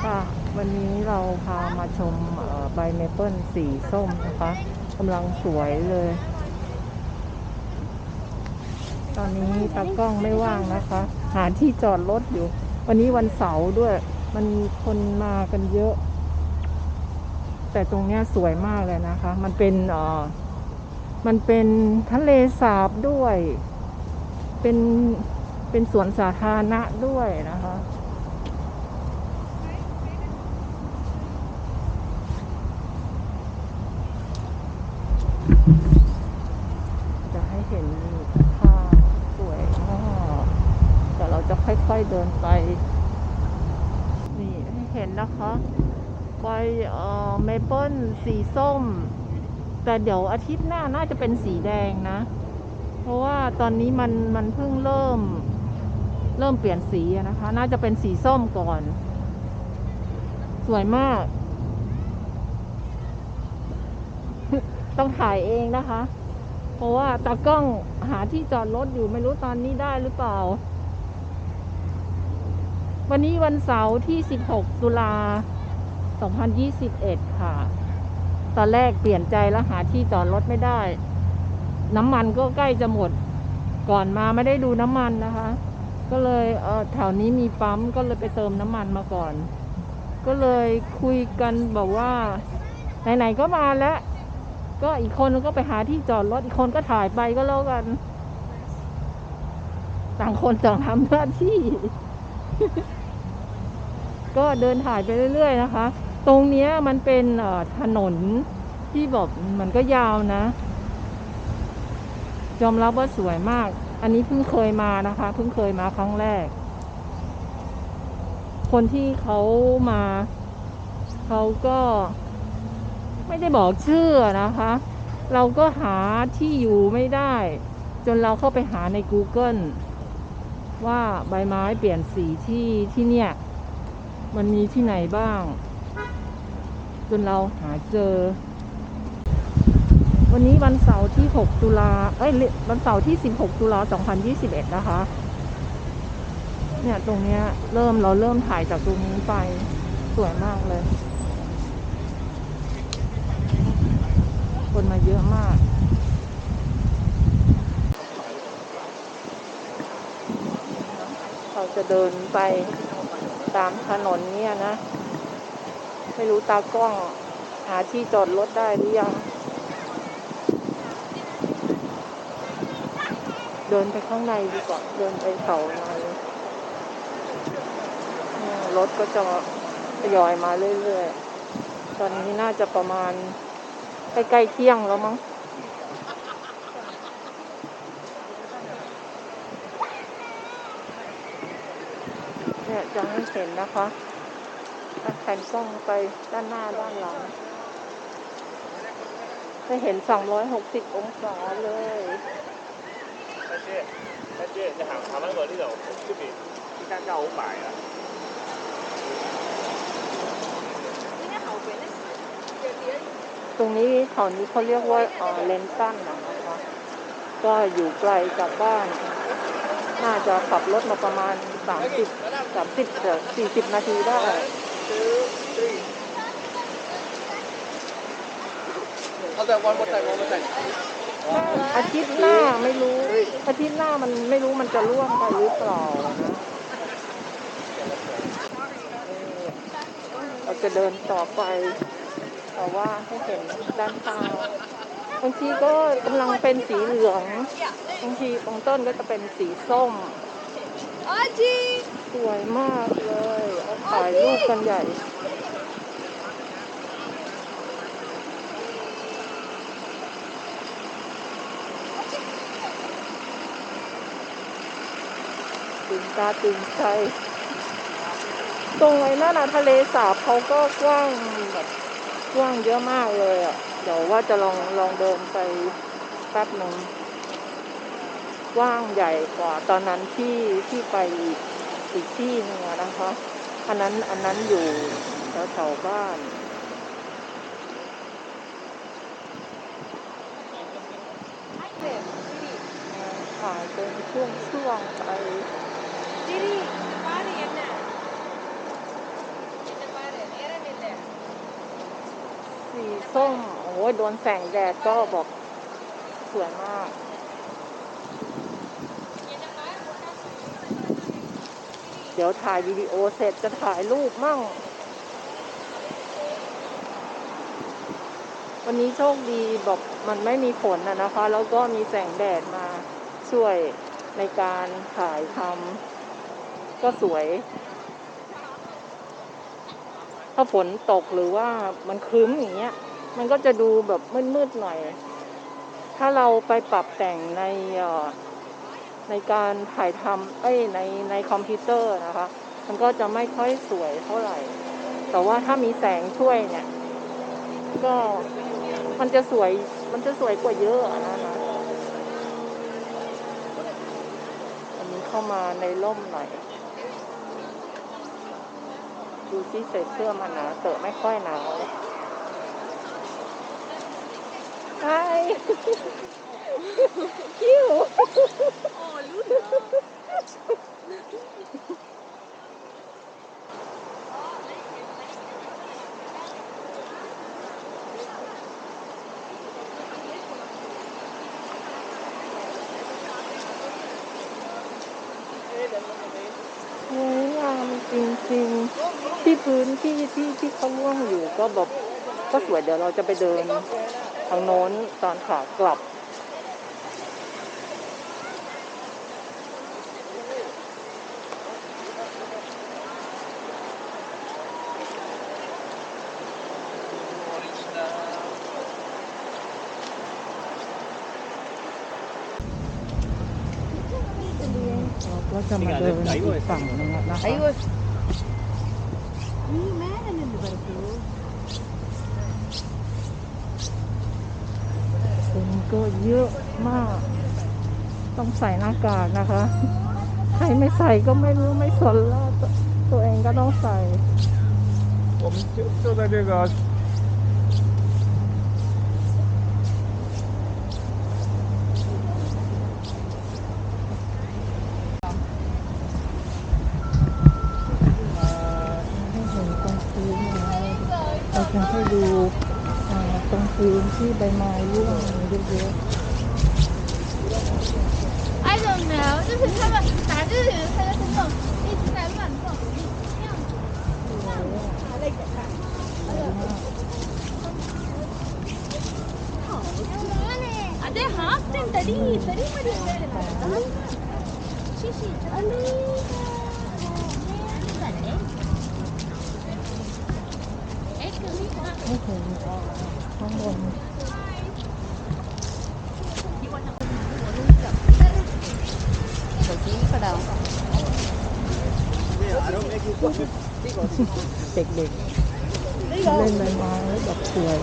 วัสดีค่ะวันนี้เราพามาชมใบเมเปิลสีส้มนะคะกำลังสวยเลย ตอนนี้ตากล้องไม่ว่างนะคะ หาที่จอดรถอยู่ วันนี้วันเสาร์ด้วย มันมีคนมากันเยอะ แต่ตรงเนี้ยสวยมากเลยนะคะ มันเป็นอ่อมันเป็นทะเลสาบด้วย เป็นเป็นสวนสาธารณะด้วยนะคะ จะให็นภาพสวยมากแต่เราจะค่อยๆเดินไป นี่ให้เห็นนะคะใบเอ่อเมเปิลสีส้ม แต่เดี๋ยวอาทิตย์หน้าน่าจะเป็นสีแดงนะ เพราะว่าตอนนี้มันมันเพิ่งเริ่ม เริ่มเปลี่ยนสีนะคะ น่าจะเป็นสีส้มก่อน สวยมาก ต้องถ่ายเองนะคะ เพราะว่าตากล้องหาที่จอดรถอยู่ไม่รู้ตอนนี้ได้หรือเปล่า วันนี้วันเสาร์ที่ 16 ตุลา 2021 ค่ะ ตอนแรกเปลี่ยนใจแล้วหาที่จอดรถไม่ได้ น้ำมันก็ใกล้จะหมด ก่อนมาไม่ได้ดูน้ำมันนะคะ ก็เลยเออแถวนี้มีปั๊มก็เลยไปเติมน้ำมันมาก่อน ก็เลยคุยกันแบบว่าไหนๆก็มาแล้ว ก็อีกคนก็ไปหาที่จอดรถอีกคนก็ถ่ายไปก็แล้วกัน ต่างคนต่างทำหน้าที่ ก็เดินถ่ายไปเรื่อย ๆ นะคะ ตรงนี้มันเป็นถนนที่แบบมันก็ยาวนะยอมรับว่าสวยมาก อันนี้เพิ่งเคยมานะคะ เพิ่งเคยมาครั้งแรก คนที่เขามา เขาก็ ไม่ได้บอกชื่อนะคะ เราก็หาที่อยู่ไม่ได้ จนเราเข้าไปหาใน Google ว่าใบไม้เปลี่ยนสีที่ที่เนี่ย มันมีที่ไหนบ้าง จนเราหาเจอ วันนี้วันเสาร์ที่ 6 ตุลาเอ้ยวันเสาร์ที่ 16 ตุลา2021 นะคะ เนี่ยตรงเนี้ยเริ่มเราเริ่มถ่ายจากตรงนี้ไปสวยมากเลย คนมาเยอะมากเราจะเดินไปตามถนนเนี่ยนะ ไม่รู้ตากล้องหาที่จอดรถได้หรือยัง เดินไปข้างในดีกว่า เดินไปเขาในเนี่ยรถก็จะทยอยมาเรื่อยๆ ตอนนี้น่าจะประมาณ ใกล้ๆเที่ยงแล้วมั้ง เนี่ยจะให้เห็นนะคะถ้าแผนกล้องไปด้านหน้าด้านหลังจะเห็น 260 องศาเลย 但是但是你行行翻过呢度，出边呢间间好埋啊！ ตรงนี้แถวนี้เขาเรียกว่าเออเลนตันนะคะ ก็อยู่ไกลจากบ้าน น่าจะขับรถมาประมาณ 30 30เกือบ40 นาทีได้ Okay, one more time, one more time. อาทิตย์หน้าไม่รู้ อาทิตย์หน้ามันไม่รู้มันจะร่วงไปหรือเปล่านะเราจะเดินต่อไป แต่ว่าให้เห็นด้านข้างบางทีก็กำลังเป็นสีเหลืองบางทีตรงต้นก็จะเป็นสีส้มสวยมากเลยเอาถ่ายรูปกันใหญ่ตื่นตาตื่นใจตรงไอ้นั่นนะทะเลสาบเขาก็กว้างแบบ ว้างเยอะมากเลยอะ เดี๋ยวว่าจะลองลองเดินไปแป๊บหนึ่งกว้างใหญ่กว่าตอนนั้นที่ที่ไปอีกอีกที่หนึงอะนะคะ อันนั้นอันนั้นอยู่แถวแถวๆบ้านถ่ายเป็นช่วงช่วงๆไป จีดีบ้านเรียนน่ะ ส้มโอ้ยโดนแสงแดดก็บอกสวยมากเดี๋ยวถ่ายวิดีโอเสร็จจะถ่ายรูปมั่ง วันนี้โชคดีบอกมันไม่มีฝนนะนะคะ แล้วก็มีแสงแดดมาช่วยในการถ่ายทำก็สวย ถ้าฝนตกหรือว่ามันครึ้มอย่างเงี้ย มันก็จะดูแบบมืดๆหน่อย ถ้าเราไปปรับแต่งในในการถ่ายทำเอ้ยในในคอมพิวเตอร์นะคะ มันก็จะไม่ค่อยสวยเท่าไหร่ แต่ว่าถ้ามีแสงช่วยเนี่ย ก็มันจะสวย มันจะสวยกว่าเยอะอะนะนะอันนี้เข้ามาในร่มหน่อย ดูซิใส่เสื้อมาหนาเตอะไม่ค่อยหนาว ไฮคิว Oh, Luna. สวยงามจริงๆที่พื้นที่ที่ที่เขาล่วงอยู่ก็แบบก็สวยเดี๋ยวเราจะไปเดิน ทางโน้นตอนขากลับ เราก็จะมาเดินอีกฝั่งหนึงอะนะคะ ಈ ก็เยอะมาก ต้องใส่หน้ากากนะคะ ใครไม่ใส่ก็ไม่รู้ไม่สนแล้วตัวตัวเองก็ต้องใส่ 我们就就在这个 ให้เห็นตรงพื้นนะเราจะให้ดูอ่า ตรงพื้นที่ใบไม้ร่วงเยอะ I don't know，就是他们拿着他就是那种一直在乱撞，这样子。 ๆสวยมาก 啊，对，好，对，得力，得力，没 ข้างบนสวยจริงกะดาเด็กๆเล่นไม้แบบสวย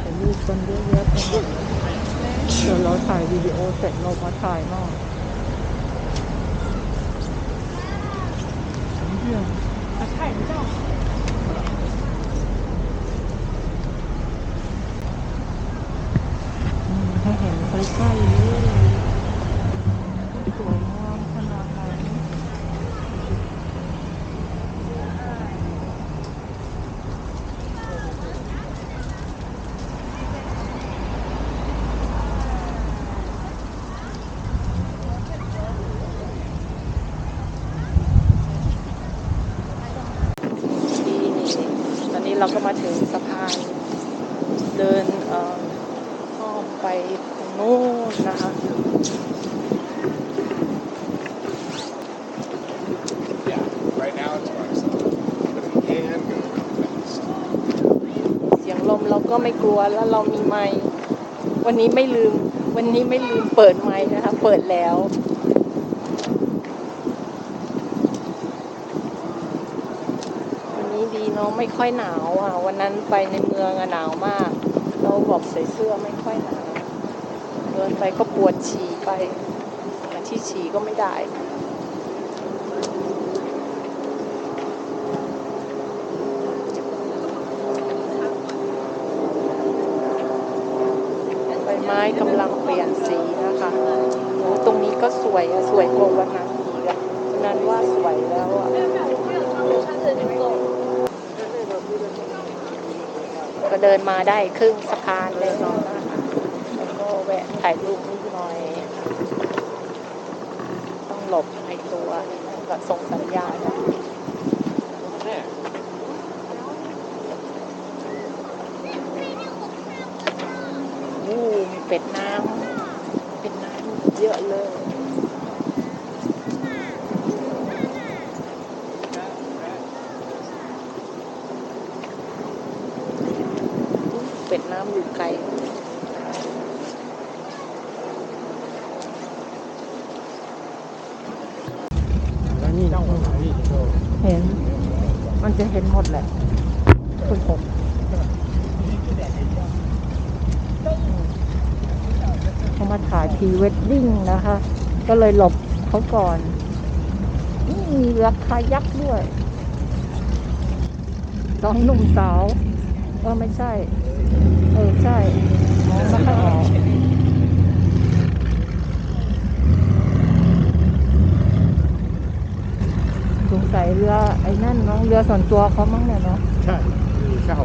แต่มีคนเยอะๆไปหมดเดี๋ยวเราถ่ายวิดีโอเสร็จเรามาถ่ายนอก อืมให้เห็นใกล้ๆเลยสวยงามขนาดไหน ที่ตอนนี้ เราก็มาถึงสะพานเดินอ้อมไปทางโน้นนะคะเสียงลมเราก็ไม่กลัวแล้วเรามีไม้วันนี้ไม่ลืม วันนี้ไม่ลืมเปิดไม้นะคะ เปิดแล้ว วันนี้ดีเนาะ ไม่ค่อยหนาวอะ วันนั้นไปในเมืองอะหนาวมาก เราบอกใส่เสื้อไม่ค่อยหนาวเดินไปก็ปวดฉี่ไปที่ฉี่ก็ไม่ได้ใบไม้กำลังเปลี่ยนสีนะคะโอ้ตรงนี้ก็สวยอะสวยกว่าวันนั้นอีกอะวันนั้นว่าสวยแล้วอะ ก็เดินมาได้ครึ่งสะพานเลยนาะแล้วก็แวะถ่ายรูปนิดหน่อย ต้องหลบไอตัวก็ส่งสัญญาณอู้มีเป็ดน้ำเป็ดน้ำเยอะเลย เป็ดน้ำอยู่ไกลเห็น มันจะเห็นหมดแหละคุณผมเขามาถ่ายพรีเวดดิ้งนะคะ ก็เลยหลบเขาก่อน นี่มีรือคายักด้วยสองหนุ่มสาวเออไม่ใช่ ออใช่มองไม่ค่อยออกสงสัยเรือไอ้นั่นน้องเรือส่วนตัวเขามั้งเนี่ยเนาะใช่มีเช่า